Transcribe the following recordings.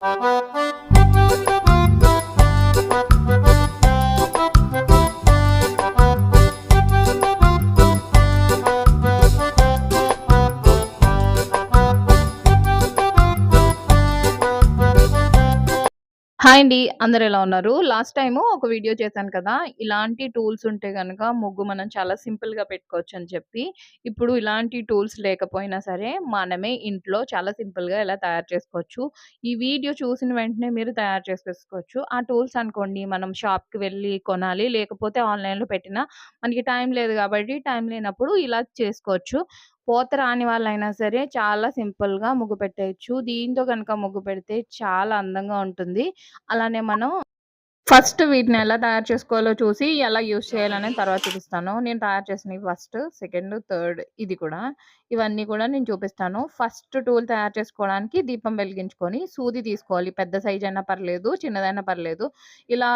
Thank you. Hi అండి. అందరు ఎలా ఉన్నారు? లాస్ట్ టైము ఒక వీడియో చేశాను కదా! ఇలాంటి టూల్స్ ఉంటే కనుక ముగ్గు మనం చాలా సింపుల్‌గా అని చెప్పి, ఇప్పుడు ఇలాంటి టూల్స్ లేకపోయినా సరే, మనమే ఇంట్లో చాలా సింపుల్‌గా ఎలా తయారు చేసుకోవచ్చు. ఈ వీడియో చూసిన వెంటనే మీరు తయారు చేసుకోవచ్చు ఆ టూల్స్ అనుకోండి మనం షాప్‌కి వెళ్ళి కొనాలి. లేకపోతే ఆన్‌లైన్‌లో పెట్టినా మనకి టైం లేదు కాబట్టి, టైం లేనప్పుడు ఇలా చేసుకోవచ్చు. పోత రాని వాళ్ళైనా సరే చాలా సింపుల్‌గా ముగ్గు పెట్టేయచ్చు దీంతో కనుక ముగ్గు పెడితే చాలా అందంగా ఉంటుంది. అలానే మనం ఫస్ట్ వీటిని ఎలా తయారు చేసుకోవాలో చూసి, ఎలా యూజ్ చేయాలనేది తర్వాత చూపిస్తాను. నేను తయారు చేసినవి ఫస్ట్, సెకండ్, థర్డ్ ఇది కూడా. ఇవన్నీ కూడా నేను చూపిస్తాను. ఫస్ట్ టూల్ తయారు చేసుకోవడానికి దీపం వెలిగించుకొని, సూది తీసుకోవాలి. పెద్ద సైజ్ అయినా పర్లేదు, చిన్నదైనా పర్లేదు. ఇలా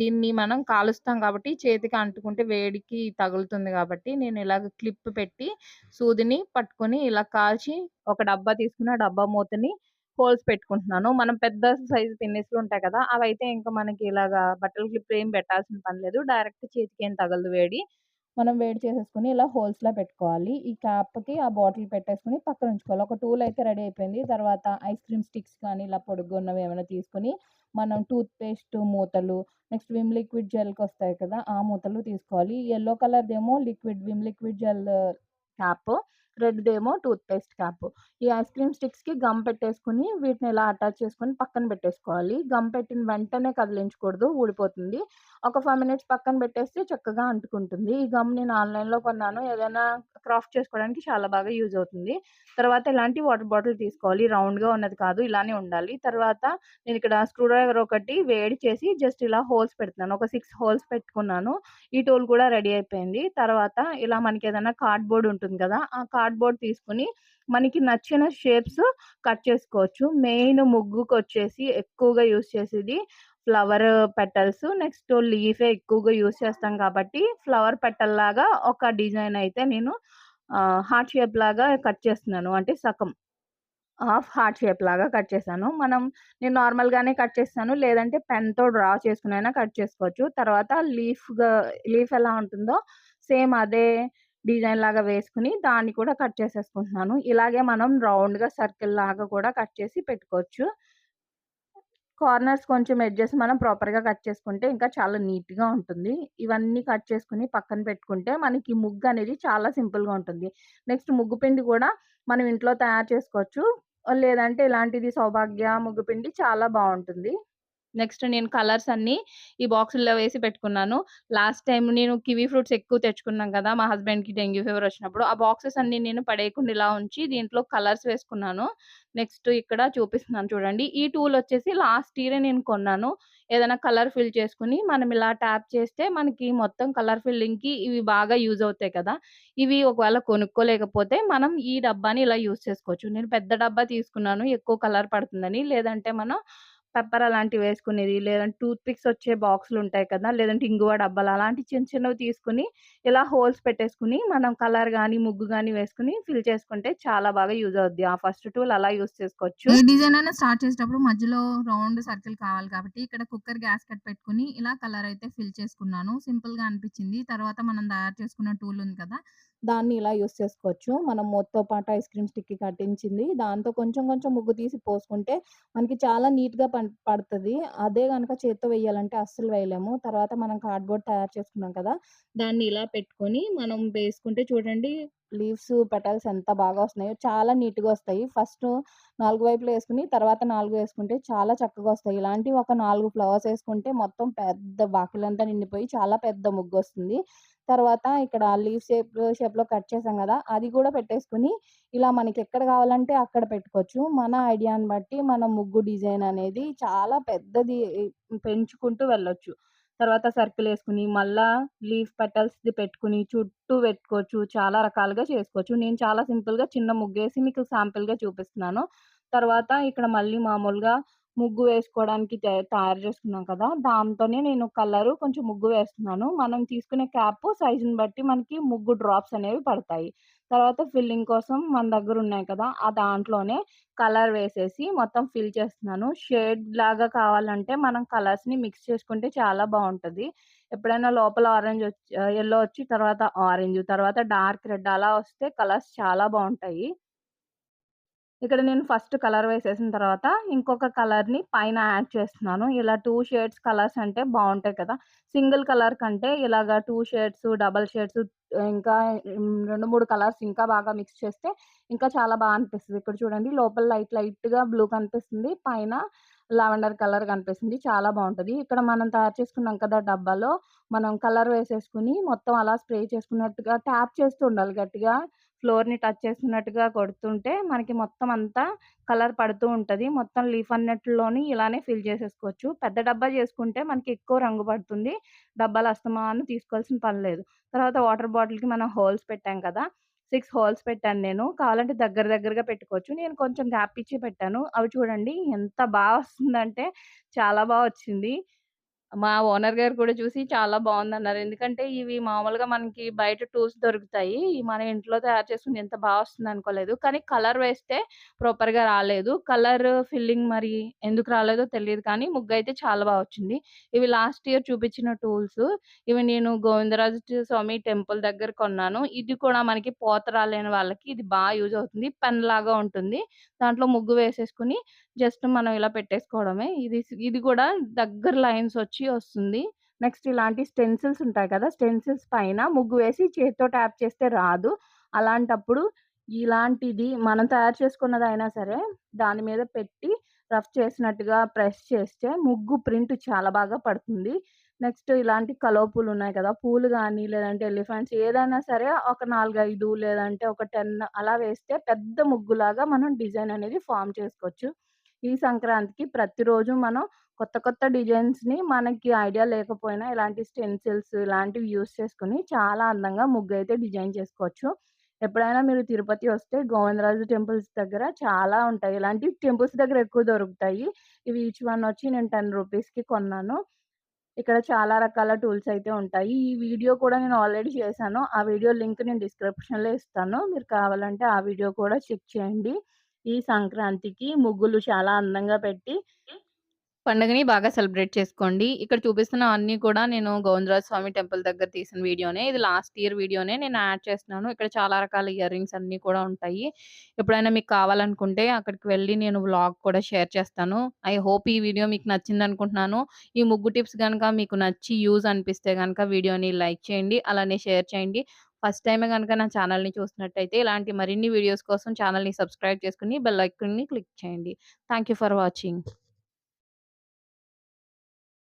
దీన్ని మనం కాలుస్తాం కాబట్టి, చేతికి అంటుకుంటే వేడికి తగులుతుంది కాబట్టి, నేను ఇలాగ క్లిప్ పెట్టి, సూదిని పట్టుకొని ఇలా కాల్చి, ఒక డబ్బా తీసుకుని ఆ డబ్బా మూతని హోల్స్ పెట్టుకుంటున్నాను. మనం పెద్ద సైజు పిన్నిస్‌లు ఉంటాయి కదా! అవైతే ఇంకా మనకి ఇలాగా బట్టల క్లిప్ ఏం పెట్టాల్సిన పని లేదు. డైరెక్ట్ ఏం తగలదు వేడి. మనం వేడి చేసేసుకొని ఇలా హోల్స్లో పెట్టుకోవాలి. ఈ క్యాప్‌కి ఆ బాటిల్ పెట్టేసుకొని పక్కన ఉంచుకోవాలి. ఒక టూల్ అయితే రెడీ అయిపోయింది. తర్వాత ఐస్ క్రీమ్ స్టిక్స్ కానీ, ఇలా పొడుగు ఉన్నవి ఏమైనా తీసుకొని, మనం టూత్ పేస్ట్ మూతలు, నెక్స్ట్ విమ్ లిక్విడ్ జెల్కి వస్తాయి కదా! ఆ మూతలు తీసుకోవాలి. Yellow కలర్‌దేమో liquid vim liquid gel cap. రెడ్‌దేమో toothpaste cap. ఈ ఐస్ క్రీమ్ స్టిక్స్‌కి గమ్ పెట్టేసుకొని, వీటిని ఇలా అటాచ్ చేసుకొని పక్కన పెట్టేసుకోవాలి. గమ్ పెట్టిన వెంటనే కదిలించకూడదు. ఊడిపోతుంది. ఒక ఫైవ్ మినిట్స్ పక్కన పెట్టేస్తే చక్కగా అంటుకుంటుంది. ఈ గమ్ నేను ఆన్‌లైన్‌లో కొన్నాను. ఏదైనా క్రాఫ్ట్ చేసుకోవడానికి చాలా బాగా యూజ్ అవుతుంది. తర్వాత ఇలాంటి వాటర్ బాటిల్ తీసుకోవాలి. రౌండ్‌గా ఉన్నది కాదు. ఇలానే ఉండాలి. తర్వాత నేను ఇక్కడ స్క్రూ డ్రైవర్ ఒకటి వేడి చేసి జస్ట్ ఇలా హోల్స్ పెడుతున్నాను. ఒక సిక్స్ హోల్స్ పెట్టుకున్నాను. ఈ టూల్ కూడా రెడీ అయిపోయింది. తర్వాత ఇలా మనకి ఏదైనా కార్డ్‌బోర్డ్ ఉంటుంది కదా! ఆ కార్డ్‌బోర్డ్ తీసుకొని, మనకి నచ్చిన షేప్స్ కట్ చేసుకోవచ్చు. మెయిన్ ముగ్గుకు వచ్చేసి ఎక్కువగా యూజ్ చేసేది ఫ్లవర్ పెటల్స్, నెక్స్ట్ లీఫే ఎక్కువగా యూస్ చేస్తాం కాబట్టి, ఫ్లవర్ పెటల్‌లాగా ఒక డిజైన్ అయితే నేను హార్ట్ షేప్ లాగా కట్ చేస్తున్నాను. అంటే సగం. హాఫ్ హార్ట్ షేప్ లాగా కట్ చేశాను. మనం నేను నార్మల్‌గానే కట్ చేస్తాను. లేదంటే పెన్‌తో డ్రా చేసుకునైనా కట్ చేసుకోవచ్చు. తర్వాత లీఫ్‌గా లీఫ్ ఎలా ఉంటుందో సేమ్ అదే డిజైన్ లాగా వేసుకుని దాన్ని కూడా కట్ చేసేసుకుంటున్నాను. ఇలాగే మనం రౌండ్‌గా సర్కిల్ లాగా కూడా కట్ చేసి పెట్టుకోవచ్చు. కార్నర్స్ కొంచెం ఎడ్జెస్ మనం ప్రాపర్‌గా కట్ చేసుకుంటే ఇంకా చాలా నీట్‌గా ఉంటుంది. ఇవన్నీ కట్ చేసుకుని పక్కన పెట్టుకుంటే, మనకి ముగ్గు అనేది చాలా సింపుల్‌గా ఉంటుంది. నెక్స్ట్ ముగ్గు పిండి కూడా మనం ఇంట్లో తయారు చేసుకోవచ్చు. లేదంటే ఇలాంటిది సౌభాగ్య ముగ్గు పిండి చాలా బాగుంటుంది నెక్స్ట్ నేను కలర్స్ అన్ని ఈ బాక్సుల్లో వేసి పెట్టుకున్నాను. లాస్ట్ టైం నేను కివీ ఫ్రూట్స్ ఎక్కువ తెచ్చుకున్నాం కదా! మా హస్బెండ్‌కి డెంగ్యూ ఫీవర్ వచ్చినప్పుడు. ఆ బాక్సెస్ అన్ని నేను పడేయకుండా ఇలా ఉంచి దీంట్లో కలర్స్ వేసుకున్నాను. నెక్స్ట్ ఇక్కడ చూపిస్తున్నాను చూడండి. ఈ టూల్ వచ్చేసి లాస్ట్ ఇయరే నేను కొన్నాను. ఏదైనా కలర్ ఫిల్ చేసుకుని మనం ఇలా ట్యాప్ చేస్తే మనకి మొత్తం కలర్ ఫిల్లింగ్‌కి ఇవి బాగా యూజ్ అవుతాయి కదా! ఇవి ఒకవేళ కొనుక్కోలేకపోతే, మనం ఈ డబ్బాని ఇలా యూజ్ చేసుకోవచ్చు. నేను పెద్ద డబ్బా తీసుకున్నాను. ఎక్కువ కలర్ పడుతుందని. లేదంటే మనం పెప్పర్ అలాంటివి వేసుకునేది, లేదంటే టూత్ పిక్స్ వచ్చే బాక్సులు ఉంటాయి కదా! లేదంటే ఇంగువ డబ్బాలు అలాంటి చిన్న చిన్నవి తీసుకొని, ఇలా హోల్స్ పెట్టేసుకొని, మనం కలర్ కానీ ముగ్గు కానీ వేసుకొని ఫిల్ చేసుకుంటే చాలా బాగా యూజ్ అవుద్ది. ఆ ఫస్ట్ టూల్ అలా యూజ్ చేసుకోవచ్చు. ఏ డిజైన్ అయినా స్టార్ట్ చేసేటప్పుడు మధ్యలో రౌండ్ సర్కిల్ కావాలి కాబట్టి, ఇక్కడ కుక్కర్ గ్యాస్ కట్ పెట్టుకొని, ఇలా కలర్ అయితే ఫిల్ చేసుకున్నాను. సింపుల్గా అనిపించింది. తర్వాత మనం తయారు చేసుకున్న టూల్ ఉంది కదా! దాన్ని ఇలా యూజ్ చేసుకోవచ్చు. మనం మూతతో పాటు ఐస్ క్రీమ్ స్టిక్‌కి కట్టించింది. దాంతో కొంచెం కొంచెం ముగ్గు తీసి పోసుకుంటే, మనకి చాలా నీట్‌గా పడుతుంది అదే కనుక చేత్తో వేయాలంటే అస్సలు వేయలేము. తర్వాత మనం కార్డ్‌బోర్డ్ తయారు చేసుకున్నాం కదా! దాన్ని ఇలా పెట్టుకొని, మనం వేసుకుంటే చూడండి లీవ్స్, పెటల్స్ ఎంత బాగా వస్తున్నాయో. చాలా నీట్‌గా వస్తాయి. ఫస్ట్ నాలుగు వైపులు వేసుకుని తర్వాత నాలుగు వేసుకుంటే చాలా చక్కగా వస్తాయి. ఇలాంటివి ఒక నాలుగు ఫ్లవర్స్ వేసుకుంటే మొత్తం పెద్ద బాకులంతా నిండిపోయి చాలా పెద్ద ముగ్గు వస్తుంది తర్వాత ఇక్కడ లీఫ్ షేప్ షేప్‌లో కట్ చేసాం కదా! అది కూడా పెట్టేసుకుని ఇలా మనకి ఎక్కడ కావాలంటే అక్కడ పెట్టుకోవచ్చు. మన ఐడియాని బట్టి మన ముగ్గు డిజైన్ అనేది చాలా పెద్దది పెంచుకుంటూ వెళ్ళొచ్చు. తర్వాత సర్కిల్ వేసుకుని మళ్ళా లీఫ్ పెటల్స్‌ది పెట్టుకుని చుట్టూ పెట్టుకోవచ్చు. చాలా రకాలుగా చేసుకోవచ్చు. నేను చాలా సింపుల్‌గా చిన్న ముగ్గేసి మీకు శాంపిల్‌గా చూపిస్తున్నాను. తర్వాత ఇక్కడ మళ్ళీ మామూలుగా ముగ్గు వేసుకోవడానికి తయారు చేసుకున్నాం కదా! దాంతోనే నేను కలరు కొంచెం ముగ్గు వేస్తున్నాను. మనం తీసుకునే క్యాప్ సైజుని బట్టి మనకి ముగ్గు డ్రాప్స్ అనేవి పడతాయి. తర్వాత ఫిల్లింగ్ కోసం మన దగ్గర ఉన్నాయి కదా! ఆ దాంట్లోనే కలర్ వేసేసి మొత్తం ఫిల్ చేస్తున్నాను. షేడ్ లాగా కావాలంటే మనం కలర్స్‌ని మిక్స్ చేసుకుంటే చాలా బాగుంటుంది ఎప్పుడైనా లోపల ఆరెంజ్ వచ్చి ఎల్లో వచ్చి తర్వాత ఆరెంజ్, తర్వాత డార్క్ రెడ్ అలా వస్తే కలర్స్ చాలా బాగుంటాయి ఇక్కడ నేను ఫస్ట్ కలర్ వేసేసిన తర్వాత ఇంకొక కలర్‌ని పైన యాడ్ చేస్తున్నాను. ఇలా టూ షేడ్స్ కలర్స్ అంటే బాగుంటాయి కదా! సింగిల్ కలర్ కంటే ఇలాగ టూ షేడ్స్, డబల్ షేడ్స్ ఇంకా రెండు మూడు కలర్స్ ఇంకా బాగా మిక్స్ చేస్తే ఇంకా చాలా బాగా అనిపిస్తుంది ఇక్కడ చూడండి లోపల లైట్ లైట్‌గా బ్లూ కనిపిస్తుంది. పైన లావెండర్ కలర్ కనిపిస్తుంది. చాలా బాగుంటుంది ఇక్కడ మనం తయారు చేసుకున్నాం కదా! డబ్బాలో మనం కలర్ వేసేసుకుని మొత్తం అలా స్ప్రే చేసుకున్నట్టుగా ట్యాప్ చేస్తూ ఉండాలి గట్టిగా. ఫ్లోర్‌ని టచ్ చేస్తున్నట్టుగా కొడుతుంటే మనకి మొత్తం అంతా కలర్ పడుతూ ఉంటుంది మొత్తం లీఫ్ అన్నట్లోని ఇలానే ఫిల్ చేసేసుకోవచ్చు. పెద్ద డబ్బా చేసుకుంటే మనకి ఎక్కువ రంగు పడుతుంది. డబ్బాలు అస్తమానం తీసుకోవాల్సిన పని లేదు. తర్వాత వాటర్ బాటిల్‌కి మనం హోల్స్ పెట్టాం కదా! సిక్స్ హోల్స్ పెట్టాను నేను. కావాలంటే దగ్గర దగ్గరగా పెట్టుకోవచ్చు. నేను కొంచెం గ్యాప్ ఇచ్చి పెట్టాను. అవి చూడండి ఎంత బాగా వస్తుందంటే చాలా బాగా వచ్చింది. మా ఓనర్ గారు కూడా చూసి చాలా బావుందన్నారు. ఎందుకంటే ఇవి మామూలుగా మనకి బయట టూల్స్ దొరుకుతాయి. మన ఇంట్లో తయారు చేసుకుంది ఇంత వస్తుంది వస్తుందనుకోలేదు. కానీ కలర్ వేస్తే ప్రాపర్‌గా రాలేదు. కలర్ ఫిల్లింగ్ మరి ఎందుకు రాలేదో తెలియదు కానీ ముగ్గు అయితే చాలా బాగా వచ్చింది. ఇవి లాస్ట్ ఇయర్ చూపించిన టూల్స్. ఇవి నేను గోవిందరాజు స్వామి టెంపుల్ దగ్గర కొన్నాను. ఇది కూడా మనకి పోత రాలేని వాళ్ళకి ఇది బాగా యూజ్ అవుతుంది. పెన్ లాగా ఉంటుంది. దాంట్లో ముగ్గు వేసేసుకుని జస్ట్ మనం ఇలా పెట్టేసుకోవడమే. ఇది ఇది కూడా దగ్గర లైన్స్ వచ్చి వస్తుంది. నెక్స్ట్ ఇలాంటి స్టెన్సిల్స్ ఉంటాయి కదా! స్టెన్సిల్స్ పైన ముగ్గు వేసి చేత్తో ట్యాప్ చేస్తే రాదు. అలాంటప్పుడు ఇలాంటిది మనం తయారు చేసుకున్నదైనా సరే దాని మీద పెట్టి రఫ్ చేసినట్టుగా ప్రెస్ చేస్తే ముగ్గు ప్రింట్ చాలా బాగా పడుతుంది. నెక్స్ట్ ఇలాంటి కలువ పూలు ఉన్నాయి కదా! పూలు కానీ లేదంటే ఎలిఫెంట్స్ ఏదైనా సరే ఒక 4, 5 లేదంటే ఒక 10 అలా వేస్తే పెద్ద ముగ్గులాగా మనం డిజైన్ అనేది ఫార్మ్ చేసుకోవచ్చు. ఈ సంక్రాంతికి ప్రతిరోజు మనం కొత్త కొత్త డిజైన్స్‌ని మనకి ఐడియా లేకపోయినా ఇలాంటి స్టెన్సిల్స్ ఇలాంటివి యూజ్ చేసుకొని చాలా అందంగా ముగ్గు అయితే డిజైన్ చేసుకోవచ్చు. ఎప్పుడైనా మీరు తిరుపతి వస్తే గోవిందరాజు టెంపుల్స్ దగ్గర చాలా ఉంటాయి. ఇలాంటి టెంపుల్స్ దగ్గర ఎక్కువ దొరుకుతాయి. ఇవి ఈచ్ వన్ వచ్చి నేను 10 రూపీస్‌కి కొన్నాను. ఇక్కడ చాలా రకాల టూల్స్ అయితే ఉంటాయి. ఈ వీడియో కూడా నేను ఆల్రెడీ చేశాను. ఆ వీడియో లింక్ నేను డిస్క్రిప్షన్‌లో ఇస్తాను. మీరు కావాలంటే ఆ వీడియో కూడా చెక్ చేయండి. ఈ సంక్రాంతికి ముగ్గులు చాలా అందంగా పెట్టి పండుగని బాగా సెలబ్రేట్ చేసుకోండి. ఇక్కడ చూపిస్తున్న అన్ని కూడా నేను గోవిందరాజ స్వామి టెంపుల్ దగ్గర తీసిన వీడియోనే. ఇది లాస్ట్ ఇయర్ వీడియోనే నేను యాడ్ చేస్తున్నాను. ఇక్కడ చాలా రకాల ఇయర్ రింగ్స్ అన్నీ కూడా ఉంటాయి. ఎప్పుడైనా మీకు కావాలనుకుంటే అక్కడికి వెళ్ళి నేను వ్లాగ్ కూడా షేర్ చేస్తాను. ఐ హోప్ ఈ వీడియో మీకు నచ్చింది అనుకుంటున్నాను ఈ ముగ్గు టిప్స్ కనుక మీకు నచ్చి యూజ్ అనిపిస్తే కనుక వీడియోని లైక్ చేయండి. అలానే షేర్ చేయండి. ఫస్ట్ టైమే కనుక నా ఛానల్ని చూసినట్టయితే ఇలాంటి మరిన్ని వీడియోస్ కోసం ఛానల్ని సబ్స్క్రైబ్ చేసుకొని బెల్ ఐకన్ని క్లిక్ చేయండి. Thank you for watching.